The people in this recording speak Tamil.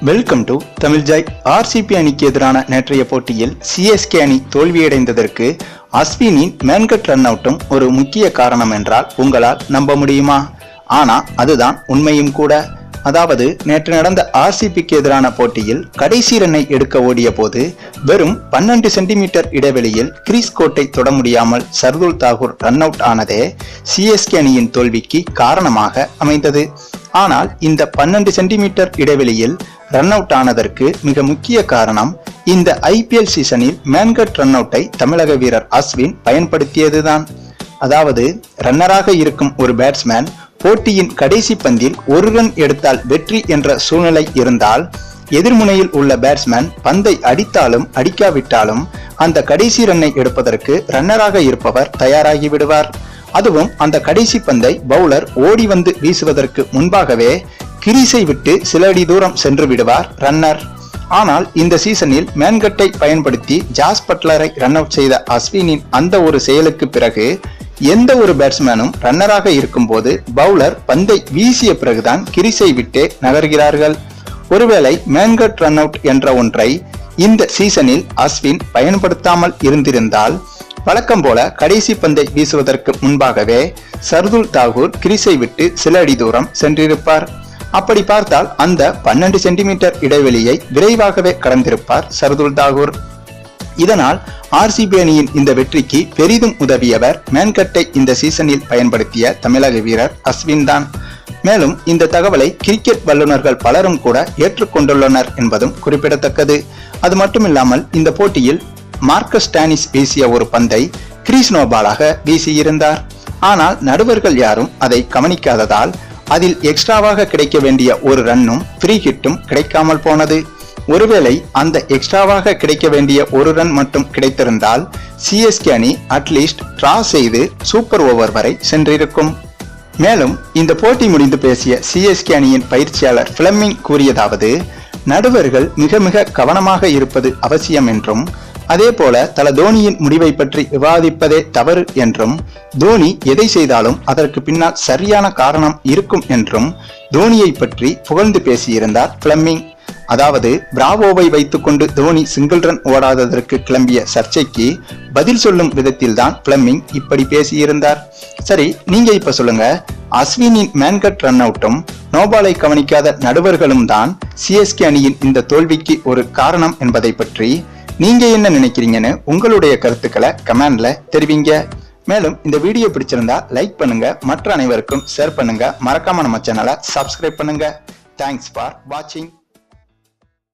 வெல்கம் டு தமிழ்ஜாய் ஆர்சிபி அணிக்கு எதிரான நேற்றைய போட்டியில் சிஎஸ்கே அணி தோல்வியடைந்ததற்கு அஸ்வினின் மேன்கட் ரன் அவுட்டும் ஒரு முக்கிய காரணம் என்றால் உங்களால் நம்ப முடியுமா? ஆனா அதுதான் உண்மையும் கூட. அதாவது நேற்று நடந்த ஆர்சிபிக்கு எதிரான போட்டியில் கடைசி ரன்னை எடுக்க ஓடிய போது வெறும் பன்னெண்டு சென்டிமீட்டர் இடைவெளியில் கிரீஸ் கோட்டை தொட முடியாமல் சர்துல் தாகூர் ரன் அவுட் ஆனதே சிஎஸ்கே அணியின் தோல்விக்கு காரணமாக அமைந்தது. ஆனால் இந்த பன்னெண்டு சென்டிமீட்டர் இடைவெளியில் ரன் அவுட் ஆனதற்கு மிக முக்கிய காரணம் இந்த ஐபிஎல் சீசனில் மேன்கட் ரன் அவுட்டை தமிழக வீரர் அஸ்வின் பயன்படுத்தியதுதான். அதாவது ரன்னராக இருக்கும் ஒரு பேட்ஸ்மேன் போட்டியின் கடைசி பந்தில் ஒரு ரன் எடுத்தால் வெற்றி என்ற சூழ்நிலை இருந்தால் எதிர்முனையில் உள்ள பேட்ஸ்மேன் பந்தை அடித்தாலும் அடிக்காவிட்டாலும் அந்த கடைசி ரன்னை எடுப்பதற்கு ரன்னராக இருப்பவர் தயாராகி விடுவார். அதுவும் அந்த கடைசி பந்தை பவுலர் ஓடி வந்து வீசுவதற்கு முன்பாகவே கிரீஸை விட்டு சில அடி தூரம் சென்று விடுவார் ரன்னர் ஆனால் இந்த சீசனில் மேன்கட்டை பயன்படுத்தி ஜாஸ் பட்லரை ரன் அவுட் செய்த அஸ்வினின் அந்த ஒரு செயலுக்கு பிறகு எந்த ஒரு பேட்ஸ்மேனும் ரன்னராக இருக்கும்போது பவுலர் பந்தை வீசிய பிறகுதான் கிரிஸை விட்டே நகர்கிறார்கள். ஒருவேளை மேன்கட் ரன் அவுட் என்ற ஒன்றை இந்த சீசனில் அஸ்வின் பயன்படுத்தாமல் இருந்திருந்தால் வழக்கம் போல கடைசி பந்தை வீசுவதற்கு முன்பாகவே சர்துல் தாகூர் கிரிஸை விட்டு சில அடி தூரம் சென்றிருப்பார். அப்படி பார்த்தால் அந்த பன்னெண்டு சென்டிமீட்டர் இடைவெளியை விரைவாகவே கடந்திருப்பார் சர்துல் தாகூர். இதனால் ஆர்சிபி அணியின் இந்த வெற்றிக்கு பெரிதும் உதவியவர் மேன்கட்டை இந்த சீசனில் பயன்படுத்திய தமிழக வீரர் அஸ்வின் தான். மேலும் இந்த தகவலை கிரிக்கெட் வல்லுநர்கள் பலரும் கூட ஏற்றுக்கொண்டுள்ளனர் என்பதும் குறிப்பிடத்தக்கது. அது மட்டுமில்லாமல் இந்த போட்டியில் மார்க்கஸ் டானிஸ் வீசிய ஒரு பந்தை கிறிஸ்னோபாலாக வீசியிருந்தார். ஆனால் நடுவர்கள் யாரும் அதை கவனிக்காததால் அதில் எக்ஸ்ட்ராவாக கிடைக்க வேண்டிய ஒரு ரன்னும் ஃப்ரீ ஹிட்டும் கிடைக்காமல் போனது. ஒருவேளை அந்த எக்ஸ்ட்ராவாக கிடைக்க வேண்டிய ஒரு ரன் மட்டும் கிடைத்திருந்தால் சிஎஸ்கே அணி அட்லீஸ்ட் டிரா செய்து சூப்பர் ஓவர் வரை சென்றிருக்கும். மேலும் இந்த போட்டி முடிந்து பேசிய சிஎஸ்கே அணியின் பயிற்சியாளர் பிளமிங் கூறியதாவது நடுவர்கள் மிக மிக கவனமாக இருப்பது அவசியம் என்றும் அதேபோல தல தோனியின் முடிவை பற்றி விவாதிப்பதே தவறு என்றும் தோனி எதை செய்தாலும் அதற்கு பின்னால் சரியான காரணம் இருக்கும் என்றும் தோனியை பற்றி புகழ்ந்து பேசியிருந்தார் பிளம்மிங் அதாவது பிராவோவை வைத்துக்கொண்டு தோனி சிங்கிள் ரன் ஓடாததற்கு கிளம்பிய சர்ச்சைக்கு பதில் சொல்லும் விதத்தில் தான் பிளம்மிங் இப்படி பேசியிருந்தார். சரி நீங்க இப்ப சொல்லுங்க. அஸ்வினின் மேன்கட் ரன் அவுட்டும் நோபாலை கவனிக்காத நடுவர்களும் தான் சிஎஸ்கே அணியின் இந்த தோல்விக்கு ஒரு காரணம் என்பதை பற்றி நீங்க என்ன நினைக்கிறீங்கன்னு உங்களுடைய கருத்துக்களை கமெண்ட்ல தெரிவிங்க. மேலும் இந்த வீடியோ பிடிச்சிருந்தா லைக் பண்ணுங்க. மற்ற அனைவருக்கும் ஷேர் பண்ணுங்க. மறக்காம நம்ம சேனலை சப்ஸ்கிரைப் பண்ணுங்க. தேங்க்ஸ் ஃபார் வாட்சிங்